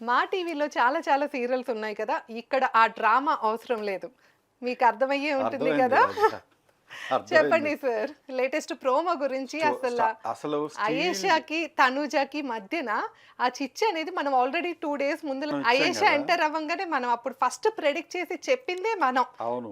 మా టీవీలో చాలా చాలా సీరియల్స్ ఉన్నాయి కదా ఇక్కడ ఆ డ్రామా అవసరం లేదు మీకు అర్థమయ్యే ఉంటుంది కదా. చెప్పండి సార్ లేటెస్ట్ ప్రోమో గురించి అసలు అసలు అయేషాకి తనుజాకి మధ్యన ఆ చిచ్చు అనేది మనం ఆల్రెడీ టూ డేస్ ముందు అయేషా. ఎంటర్ అవ్వగానే మనం అప్పుడు ఫస్ట్ ప్రెడిక్ట్ చేసి చెప్పిందే మనం.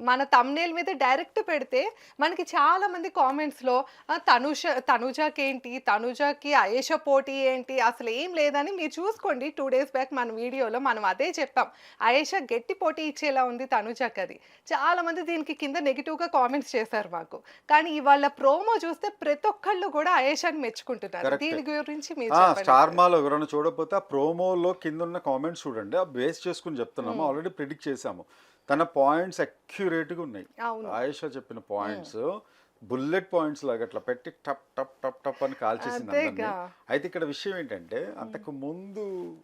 మన తమ్నేల్ మీద డైరెక్ట్ పెడితే మనకి చాలా మంది కామెంట్స్లో "ఆ, తనుష తనుజాకి ఏంటి? తనుజాకి అయేష పోటీ ఏంటి? అసలు ఏం లేదని మీరు చూసుకోండి. టూ డేస్ బ్యాక్ మన వీడియోలో మనం అదే చెప్పాం. అయేష గట్టి పోటీ ఇచ్చేలా ఉంది తనుజాకి అది. చాలా మంది దీనికి కింద నెగిటివ్గా కామెంట్స్ చేశారు. మాకు. కానీ ఇవాళ ప్రోమో చూస్తే ప్రతి ఒక్కళ్ళు కూడా అయేషాని మెచ్చుకుంటున్నారు. దీని గురించి మీరు ఆ, చెప్పండి. Star sir. మాలో ఎవరైనా చూడకపోతే ఆ ప్రోమోలో కింద ఉన్న కామెంట్స్ చూడండి. ఆ బేస్ చేసుకుని చెప్తున్నాము. ఆల్రెడీ ప్రిడిక్ట్ చేసాము తన పాయింట్స్గా ఉన్నాయి. అవును. ఆయేషా చెప్పిన పాయింట్స్ బుల్లెట్ పాయింట్స్ లాగా అట్లా పెట్టి టప్ టప్ టప్ టప్ అని కాల్చేసింది అందరినీ. అంతేగా. అయితే ఇక్కడ విషయం ఏంటంటే అంతకు ముందు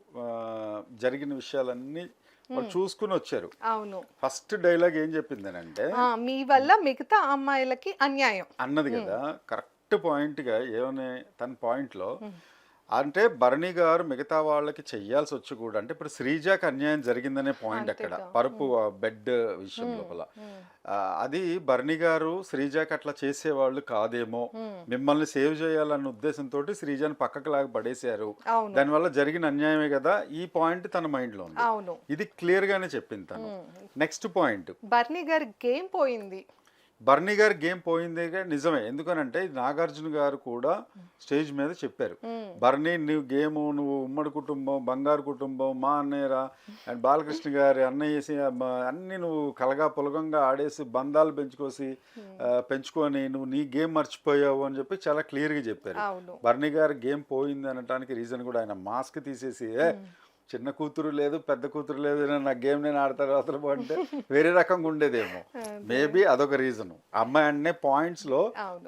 జరిగిన విషయాలన్నీ వాళ్ళు చూసుకుని వచ్చారు. అవును. ఫస్ట్ డైలాగ్ ఏం చెప్పింది అంటే మీ వల్ల మిగతా అమ్మాయిలకి అన్యాయం. అన్నది కదా కరెక్ట్ పాయింట్గా ఏమని తన పాయింట్లో అంటే భరణి గారు మిగతా వాళ్ళకి చెయ్యాల్సి వచ్చి కూడా అంటే ఇప్పుడు శ్రీజాకి అన్యాయం జరిగిందనే పాయింట్ అక్కడ. పరుపు బెడ్ విషయం లోపల. అది భరణి గారు శ్రీజాకి అట్లా చేసేవాళ్ళు కాదేమో మిమ్మల్ని సేవ్ చేయాలన్న ఉద్దేశంతో శ్రీజాని పక్కకు లాగా పడేశారు. దానివల్ల జరిగిన అన్యాయమే కదా ఈ పాయింట్ తన మైండ్లో ఉంది. ఇది క్లియర్ గానే చెప్పింది తను. నెక్స్ట్ పాయింట్ బర్నీ గారి గేమ్ పోయింది. బర్నీ గారి గేమ్ పోయింది నిజమే. ఎందుకనంటే నాగార్జున గారు కూడా స్టేజ్ మీద చెప్పారు. బర్నీ నువ్వు గేమ్ నువ్వు ఉమ్మడి కుటుంబం బంగారు కుటుంబం మా అన్నయ్యరా అండ్ బాలకృష్ణ గారి అన్నయ్య అన్ని నువ్వు కలగా పొలగంగా ఆడేసి బంధాలు పెంచుకోసి పెంచుకొని నువ్వు నీ గేమ్ మర్చిపోయావు అని చెప్పి చాలా క్లియర్గా చెప్పారు. బర్నీ గారి గేమ్ పోయింది అనటానికి రీజన్ కూడా ఆయన మాస్క్ తీసేసి "ఏ, చిన్న కూతురు లేదు పెద్ద కూతురు లేదు నా గేమ్ నేను ఆడతాను అసలు అంటే వేరే రకంగా ఉండేదేమో. మేబీ అదొక రీజన్ అమ్మాయి అనే పాయింట్స్లో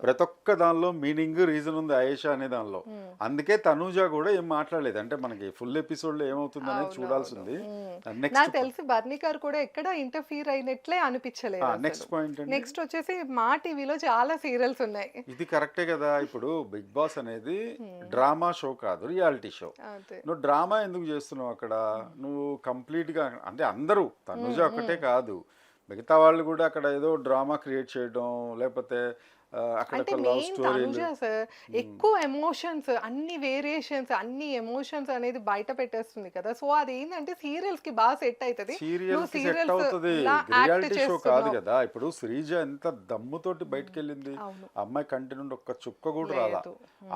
ప్రతి ఒక్క దానిలో మీనింగ్ రీజన్ ఉంది ఆయేషా అనే దానిలో. అందుకే తనూజ కూడా ఏం మాట్లాడలేదు. అంటే మనకి ఫుల్ ఎపిసోడ్లో ఏమవుతుంది అనేది చూడాల్సింది. నాకు తెలిసి బర్నీ గారు కూడా ఎక్కడ ఇంటర్ఫీర్ అయినట్లే అనిపించలేదు నెక్స్ట్ పాయింట్ నెక్స్ట్ వచ్చేసి మా టీవీలో చాలా సీరియల్స్ ఉన్నాయి. ఇది కరెక్టే కదా? ఇప్పుడు బిగ్ బాస్ అనేది డ్రామా షో కాదు రియాలిటీ షో నువ్వు డ్రామా ఎందుకు చేస్తున్నావు? అక్కడ? నువ్వు కంప్లీట్గా అంటే అందరూ తనుజ ఒక్కటే కాదు. మిగతా వాళ్ళు కూడా అక్కడ ఏదో డ్రామా క్రియేట్ చేయడం లేకపోతే అంటే మెయిన్ స్టోరీలు తనుజ సార్ ఎక్కువ ఎమోషన్స్ అన్ని వేరియేషన్స్ అన్ని ఎమోషన్స్ అనేది బయట పెట్టేస్తుంది కదా. సో అది ఏంటంటే సీరియల్స్కి బాగా సెట్ అవుతుంది. రియాలిటీ షో కాదు. కదా. ఇప్పుడు శ్రీజ ఎంత దమ్ముతోటి బయటకు వెళ్ళింది అమ్మాయి కంటి నుండి ఒక్క చుక్క కూడా రాలా.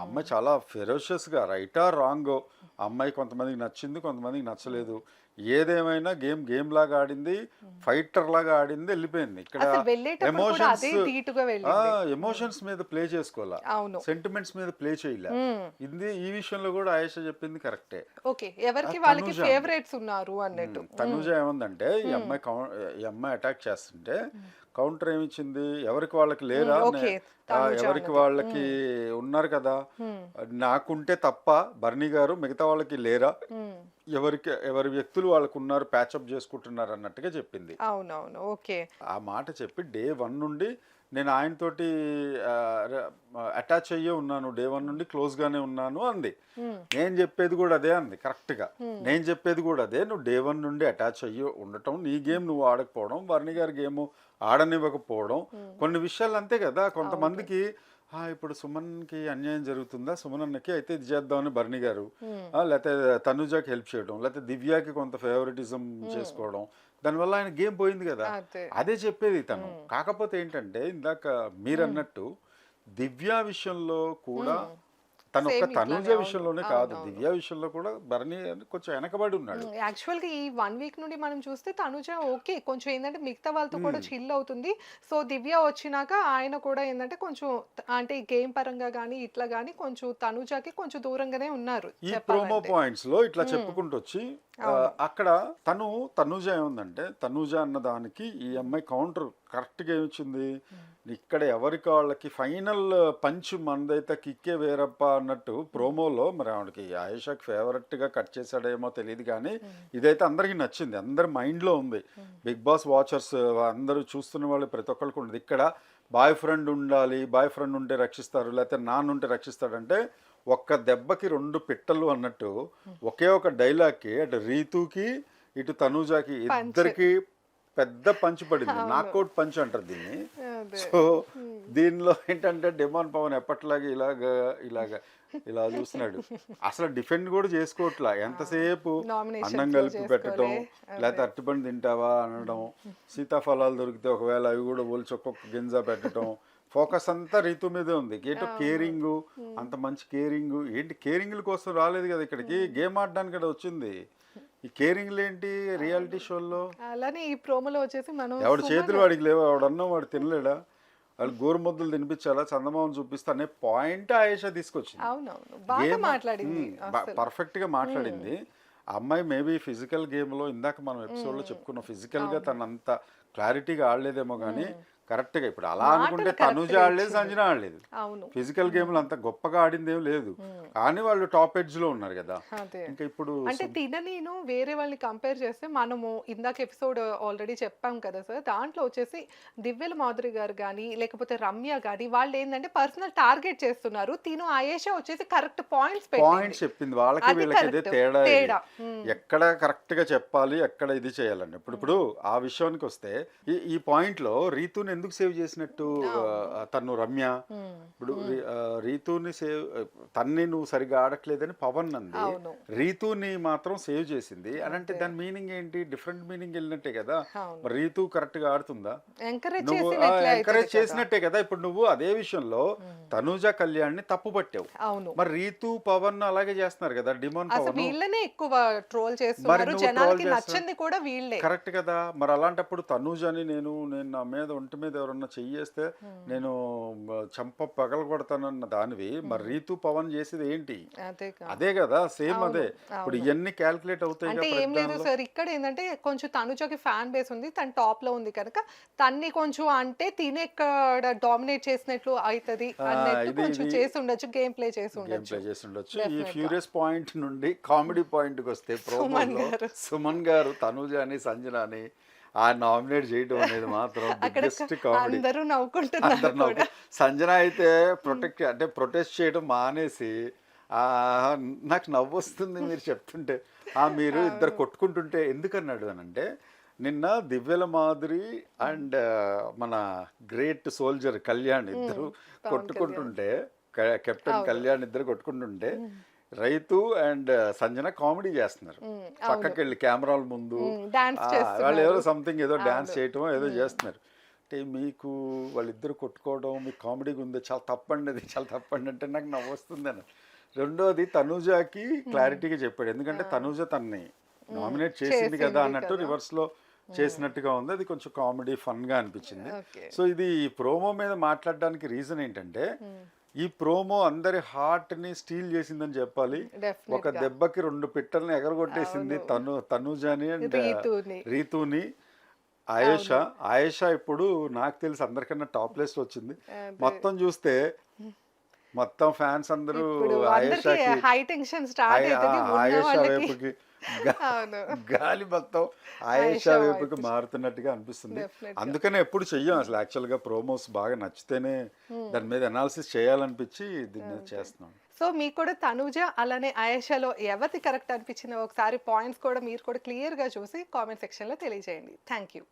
అమ్మాయి చాలా ఫెరోషియస్గా రైటా రాంగ్ అమ్మాయి కొంతమందికి నచ్చింది కొంతమందికి నచ్చలేదు. ఏదేమైనా గేమ్ గేమ్ లాగా ఆడింది ఫైటర్ లాగా ఆడింది వెళ్ళిపోయింది. ఇక్కడ ఎమోషన్స్ ఎమోషన్స్ మీద ప్లే చేసుకోవాలా? అవును. సెంటిమెంట్స్ మీద ప్లే చేయలే? ఇది ఈ విషయంలో కూడా ఆయేష చెప్పింది కరెక్టే. ఓకే ఎవరికి వాళ్ళకి. ఫేవరెట్స్ ఉన్నారు అన్నట్టు. తనుజ ఏముందంటే ఈ అమ్మాయి ఈ అమ్మాయి అటాక్ చేస్తుంటే కౌంటర్ ఏమిచ్చింది? ఎవరికి వాళ్ళకి లేరా? ఎవరికి. వాళ్ళకి ఉన్నారు కదా నాకుంటే తప్ప బర్నీ గారు మిగతా వాళ్ళకి లేరా. ఎవరికి ఎవరి వ్యక్తులు వాళ్ళకు ఉన్నారు ప్యాచప్ చేసుకుంటున్నారు అన్నట్టుగా చెప్పింది. అవునవును ఓకే. ఆ మాట చెప్పి డే వన్ నుండి నేను ఆయనతోటి అటాచ్ అయ్యే ఉన్నాను. డే వన్ నుండి క్లోజ్ గానే ఉన్నాను అంది. నేను చెప్పేది కూడా అదే అంది కరెక్ట్గా. నేను చెప్పేది కూడా అదే నువ్వు డే వన్ నుండి అటాచ్ అయ్యి ఉండటం నీ గేమ్ నువ్వు ఆడకపోవడం వర్ణి గారి గేమ్ ఆడనివ్వకపోవడం కొన్ని విషయాలు అంతే కదా. కొంతమందికి "ఆ, ఇప్పుడు సుమన్కి అన్యాయం జరుగుతుందా? సుమన్ అన్నకి అయితే ఇది చేద్దామని భరణి గారు ఆ, లేకపోతే తనుజాకి హెల్ప్ చేయడం లేకపోతే దివ్యాకి కొంత ఫేవరెటిజం చేసుకోవడం దానివల్ల ఆయన గేమ్ పోయింది కదా. అదే. చెప్పేది తను. కాకపోతే ఏంటంటే ఇందాక మీరు అన్నట్టు దివ్య విషయంలో కూడా తను ఒక్క తనుజ విషయంలోనే కాదు. దివ్య విషయంలో కూడా భరణి కొంచెం వెనకబడి ఉన్నాడు. యాక్చువల్గా ఈ వన్ వీక్ నుండి మనం చూస్తే తనుజ ఓకే కొంచెం ఏంటంటే మిగతా వాళ్ళతో కూడా చిల్ అవుతుంది. సో దివ్య వచ్చినాక ఆయన కూడా ఏంటంటే కొంచెం అంటే గేమ్ పరంగా కానీ ఇట్లా కానీ కొంచెం తనుజకి కొంచెం దూరంగానే ఉన్నారు ఈ ప్రోమో పాయింట్స్లో ఇట్లా చెప్పుకుంటూ వచ్చి అక్కడ తను తనుజ ఏముందంటే తనుజ అన్న దానికి ఈ అమ్మాయి కౌంటర్ కరెక్ట్గా ఏమిచ్చింది ఇక్కడ ఎవరికి వాళ్ళకి ఫైనల్ పంచ్ మనదైతే కిక్కే వేరప్ప అన్నట్టు ప్రోమోలో మరి ఆవిడకి ఆయేషాకి ఫేవరెట్గా కట్ చేశాడేమో తెలియదు కానీ ఇదైతే అందరికి నచ్చింది. అందరి మైండ్లో ఉంది బిగ్ బాస్ వాచర్స్ అందరూ చూస్తున్న వాళ్ళు ప్రతి ఒక్కరికి ఉండదు. ఇక్కడ బాయ్ ఫ్రెండ్ ఉండాలి బాయ్ ఫ్రెండ్ ఉంటే రక్షిస్తారు లేకపోతే నాన్న ఉంటే రక్షిస్తాడంటే ఒక్క దెబ్బకి రెండు పిట్టలు అన్నట్టు ఒకే ఒక డైలాగ్కి అటు రీతుకి ఇటు తనూజాకి ఇద్దరికి పెద్ద పంచ్ పడింది. నాకౌట్ పంచ్ అంటారు దీన్ని. సో దీనిలో ఏంటంటే డిమాండ్ పవన్ ఎప్పట్లాగా ఇలాగా ఇలాగా ఇలా చూస్తున్నాడు. అసలు డిఫెండ్ కూడా చేసుకోవట్లా. ఎంతసేపు అన్నం కలిపి పెట్టడం. లేకపోతే అరటిపండు తింటావా అనడం సీతాఫలాలు దొరికితే ఒకవేళ అవి కూడా ఒలిచి ఒక్కొక్క గింజ పెట్టడం ఫోకస్ అంతా రీతు మీదే ఉంది. ఏంటో కేరింగ్ అంత మంచి కేరింగ్ ఏంటి కేరింగ్ల కోసం రాలేదు కదా ఇక్కడికి. గేమ్ ఆడడానికి ఇక్కడ వచ్చింది. ఈ కేరింగ్లు ఏంటి రియాలిటీ షోల్లో అలానే ఈ ప్రోమోలో వచ్చేసి మనం ఎవడి చేతులు వాడికి లేవు ఎవడన్నా వాడు తినలేడా? వాళ్ళు గోరు ముద్దలు తినిపించాలా చందమామను చూపిస్తా అనే పాయింట్ ఆయేషా తీసుకొచ్చింది. పర్ఫెక్ట్గా మాట్లాడింది. అమ్మాయి మేబీ ఫిజికల్ గేమ్లో ఇందాక మనం ఎపిసోడ్లో చెప్పుకున్న ఫిజికల్గా తన అంత క్లారిటీగా ఆడలేదేమో కానీ కరెక్ట్గా ఇప్పుడు అలా అనుకుంటే తనుజ ఆడలేదు సంజన ఆడలేదు అవును. ఫిజికల్ గేమ్లో అంత గొప్పగా ఆడింది ఏం లేదు కానీ వాళ్ళు టాప్ ఎడ్జ్లో ఉన్నారు కదా. ఇంకా ఇప్పుడు అంటే తిన నేను వేరే వాళ్ళని కంపేర్ చేస్తే మనము ఇందాక ఎపిసోడ్ ఆల్రెడీ చెప్పాం కదా సార్. దాంట్లో వచ్చేసి దివ్యల మాధురి గారు కానీ లేకపోతే రమ్య కానీ వాళ్ళు ఏంటంటే పర్సనల్ టార్గెట్ చేస్తున్నారు. తిను ఆయేషా వచ్చేసి కరెక్ట్ పాయింట్స్ పాయింట్ చెప్పింది. వాళ్ళకి వీళ్ళకి. తేడా. ఎక్కడ కరెక్ట్గా చెప్పాలి ఎక్కడ ఇది చేయాలండి ఇప్పుడు ఇప్పుడు ఆ విషయానికి వస్తే ఈ పాయింట్లో రీతుని ఎందుకు సేవ్ చేసినట్టు తను రమ్య. ఇప్పుడు రీతుని సేవ్ తన్ని నువ్వు సరిగా ఆడట్లేదని పవన్ అంది. రీతుని మాత్రం సేవ్ చేసింది. అని అంటే దాని మీనింగ్ ఏంటి? డిఫరెంట్ మీనింగ్ వెళ్ళినట్టే కదా. మరి రీతు కరెక్ట్గా ఆడుతుందా? ఎంకరేజ్ నువ్వు ఎంకరేజ్. చేసినట్టే కదా. ఇప్పుడు నువ్వు అదే విషయంలో తనూజ కళ్యాణ్ని తప్పు పట్టావు. మరి రీతు పవన్ అలాగే చేస్తున్నారు కదా. డిమాండ్ పవన్. వీళ్ళనే ఎక్కువ ట్రోల్ చేస్తున్నారు. నువ్వు జనాలకి troll నచ్చింది కూడా వీళ్ళే. కరెక్ట్ కదా. మరి అలాంటప్పుడు తనూజ్ అని నేను నేను నా మీద ఒంటి మీద ఎవరన్నా చెయ్యేస్తే నేను చంప పగల కొడతానన్న దానివి మరి రీతు పవన్ చేసేది ఏంటి అదే కదా. సేమ్ అదే. ఇప్పుడు ఇవన్నీ క్యాల్కులేట్ అవుతాయి అంటే ఏం లేదు సార్ ఇక్కడ ఏంటంటే కొంచెం తనుజకి ఫ్యాన్ బేస్ ఉంది తన టాప్లో ఉంది కనుక తన్ని కొంచెం అంటే తినే డామినేట్ చేసినట్లు అవుతుంది కొంచెం చేసి ఉండొచ్చు గేమ్ ప్లే చేసి గేమ్ ఉండొచ్చు ప్లే చేసి ఉండొచ్చు ఈ. ఫ్యూరియస్ పాయింట్ నుండి కామెడీ పాయింట్కి వస్తే ప్రోమోలో గారు. సుమన్ గారు తనూజ అని సంజన అని ఆ నామినేట్ చేయడం అనేది మాత్రం బిగ్గెస్ట్ కామెడీ అందరూ నవ్వుకుంటున్నారు సంజన అయితే ప్రొటెక్ట్ అంటే ప్రొటెస్ట్ చేయడం మానేసి నాకు నవ్వు వస్తుంది మీరు చెప్తుంటే ఆ మీరు ఇద్దరు కొట్టుకుంటుంటే ఎందుకన్నాడు అని అంటే నిన్న దివ్యల మాదిరి అండ్ మన గ్రేట్ సోల్జర్ కళ్యాణ్ ఇద్దరు కొట్టుకుంటుంటే కెప్టెన్ కళ్యాణ్ ఇద్దరు కొట్టుకుంటుంటే రైతు అండ్ సంజన కామెడీ చేస్తున్నారు. పక్కకి వెళ్ళి కెమెరాల ముందు వాళ్ళు ఏదో సంథింగ్ ఏదో డాన్స్ చేయటం ఏదో చేస్తున్నారు. అంటే మీకు వాళ్ళిద్దరు కొట్టుకోవడం మీకు కామెడీగా ఉంది చాలా తప్పండి అది చాలా తప్పండి అంటే నాకు నవ్వు వస్తుంది అని రెండోది తనూజాకి క్లారిటీగా చెప్పాడు. ఎందుకంటే తనూజ తన్ని నామినేట్ చేసింది కదా అన్నట్టు కదా. రివర్స్లో చేసినట్టుగా ఉంది. అది కొంచెం కామెడీ ఫన్గా అనిపించింది. సో ఇది ప్రోమో మీద మాట్లాడడానికి రీజన్ ఏంటంటే ఈ ప్రోమో అందరి హార్ట్ని స్టీల్ చేసిందని చెప్పాలి. ఒక దెబ్బకి రెండు పిట్టల్ని ఎగరగొట్టేసింది తను తనుజాని అండ్ రీతుని. రీతుని. ఆయేషా. ఆయేషా ఇప్పుడు నాకు తెలిసి అందరికన్నా టాప్ ప్లేస్ వచ్చింది. మొత్తం చూస్తే మొత్తం ఫ్యాన్స్ అందరూ ఆయేషాకి హై టెన్షన్ స్టార్ట్ ఆయేషా వైపుకి అవును. గాలి మొత్తం ఆయేషా వైపుకి వైపు. మారుతున్నట్టుగా అనిపిస్తుంది. అందుకనే ఎప్పుడు చెయ్యం అసలు. యాక్చువల్గా ప్రోమోస్ బాగా నచ్చితేనే దాని మీద అనాలిసిస్ చేయాలనిపించి దీన్ని చేస్తున్నాం. సో మీకు కూడా తనుజ అలానే ఆయేషాలో ఎవరిది కరెక్ట్ అనిపించిందో ఒకసారి పాయింట్స్ కూడా మీరు కూడా క్లియర్గా చూసి కామెంట్ సెక్షన్లో తెలియజేయండి. Thank you